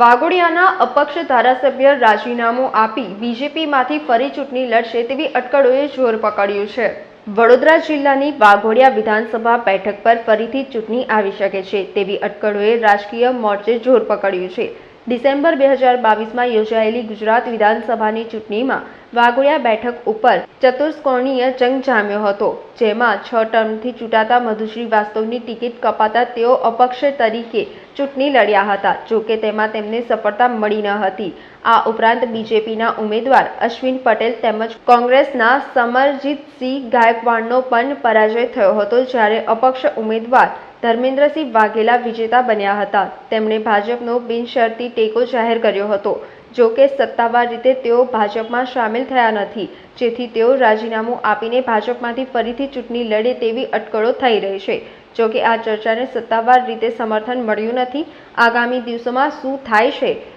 વાઘોડિયાના અપક્ષ ધારાસભ્ય રાજીનામું આપી બીજેપીમાંથી ફરી ચૂંટણી લડશે તેવી અટકળોએ જોર પકડ્યું છે. વડોદરા જિલ્લાની વાઘોડિયા વિધાનસભા બેઠક પર ફરીથી ચૂંટણી આવી શકે છે તેવી અટકળોએ રાજકીય મોરચે જોર પકડ્યું છે. ડિસેમ્બર બે હજાર બાવીસમાં યોજાયેલી ગુજરાત વિધાનસભાની ચૂંટણીમાં વાઘોડિયા બેઠક ઉપર ચતુષ્કોણીય જંગ જામ્યો હતો, જેમાં છ ટર્મથી ચૂંટાતા મધુશ્રી વાસ્તવની ટિકિટ કપાતા તેઓ અપક્ષ તરીકે ચૂંટણી લડ્યા હતા જોકે તેમાં તેમને સફળતા મળી ન હતી. આ ઉપરાંત બીજેપીના ઉમેદવાર અશ્વિન પટેલ તેમજ કોંગ્રેસના સમરજીતસિંહ ગાયકવાડનો પણ પરાજય થયો હતો, જ્યારે અપક્ષ ઉમેદવાર ધર્મેન્દ્રસિંહ વાઘેલા વિજેતા બન્યા હતા. તેમણે ભાજપનો બિનશરતી ટેકો જાહેર કર્યો હતો. જો કે સત્તાવાર રીતે તેઓ ભાજપમાં સામેલ થયા નથી, જેથી તેઓ રાજીનામું આપીને ભાજપમાંથી ફરીથી ચૂંટણી લડે તેવી અટકળો થઈ રહી છે. જો કે આ ચર્ચાને સત્તાવાર રીતે સમર્થન મળ્યું નથી, આગામી દિવસોમાં શું થાય છે?